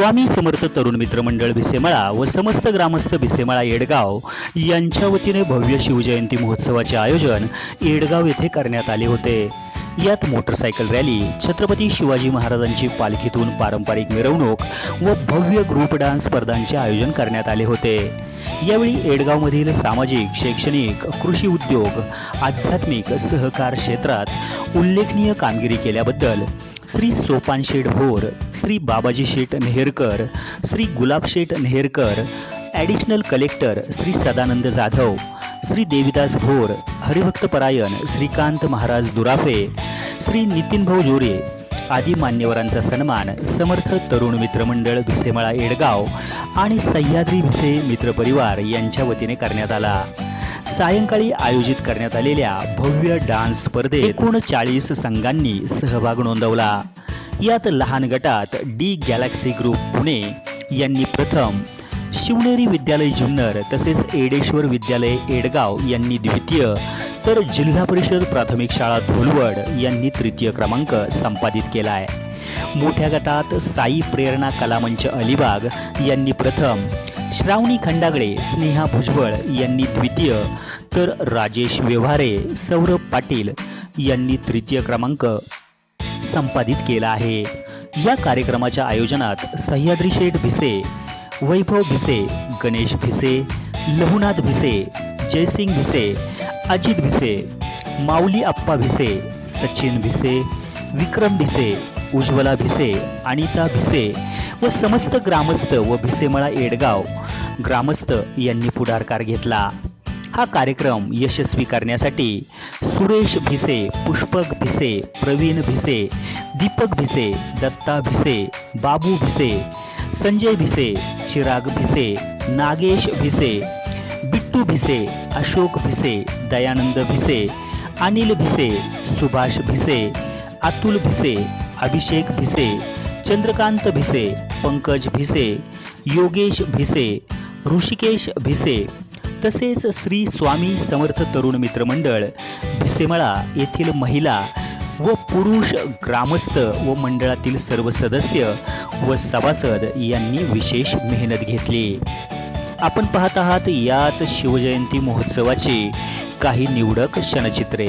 स्वामी समर्थ तरुण मित्र मंडळ व समस्त ग्रामस्थ भिसेमाळा येडगाव यांच्या वतीने भव्य शिवजयंती महोत्सवाचे आयोजन येडगाव येथे करण्यात आले होते. यात मोटरसायकल रॅली छत्रपती शिवाजी महाराजांची पालखीतून पारंपरिक मिरवणूक व भव्य ग्रुप डान्स स्पर्धांचे आयोजन करण्यात आले होते. यावेळी येडगावमधील सामाजिक शैक्षणिक कृषी उद्योग आध्यात्मिक सहकार क्षेत्रात उल्लेखनीय कामगिरी केल्याबद्दल श्री सोपान शेठ भोर श्री बाबाजी शेठ नेहरकर श्री गुलाब शेठ नेहरकर ॲडिशनल कलेक्टर श्री सदानंद जाधव श्री देविदास भोर हरिभक्त परायण श्रीकांत महाराज दुराफे श्री नितीन भाऊ जोरे आदी मान्यवरांचा सन्मान समर्थ तरुण मित्रमंडळ भिसेमळा येडगाव आणि सह्याद्री भिसे मित्रपरिवार यांच्या वतीने करण्यात आला. सायंकाळी आयोजित करण्यात आलेल्या भव्य डान्स स्पर्धेत एकूण चाळीस संघांनी सहभाग नोंदवला. यात लहान गटात डी गॅलेक्सी ग्रुप पुणे यांनी प्रथम शिवनेरी विद्यालय जुन्नर तसेच एडेश्वर विद्यालय एडगाव यांनी द्वितीय तर जिल्हा परिषद प्राथमिक शाळा धुलवड यांनी तृतीय क्रमांक संपादित केला आहे मोठ्या गटात साई प्रेरणा कलामंच अलिबाग यांनी प्रथम श्रावणी खंडागळे स्नेहा भुजबळ यांनी द्वितीय तर राजेश व्यवहारे सौरभ पाटील यांनी तृतीय क्रमांक संपादित केला आहे. या कार्यक्रमाच्या आयोजनात सह्याद्री शेठ भिसे वैभव भिसे गणेश भिसे लहुनाथ भिसे जयसिंग भिसे अजित भिसे माऊली अप्पा भिसे सचिन भिसे विक्रम भिसे उज्ज्वला भिसे अनिता भिसे व समस्त ग्रामस्थ व भिसेमळा येडगाव ग्रामस्थ यांनी पुढाकार घेतला. हा कार्यक्रम यशस्वी करण्यासाठी सुरेश भिसे पुष्पक भिसे प्रवीण भिसे दीपक भिसे दत्ता भिसे बाबू भिसे संजय भिसे चिराग भिसे नागेश भिसे बिट्टू भिसे अशोक भिसे दयानंद भिसे अनिल भिसे सुभाष भिसे अतुल भिसे अभिषेक भिसे चंद्रकांत भिसे पंकज भिसे योगेश भिसे ऋषिकेश भिसे तसेच श्री स्वामी समर्थ तरुण मित्रमंडळ भिसेमळा येथील महिला व पुरुष ग्रामस्थ व मंडळातील सर्व सदस्य व सभासद यांनी विशेष मेहनत घेतली. आपण पाहत आहात याच शिवजयंती महोत्सवाची काही निवडक क्षणचित्रे.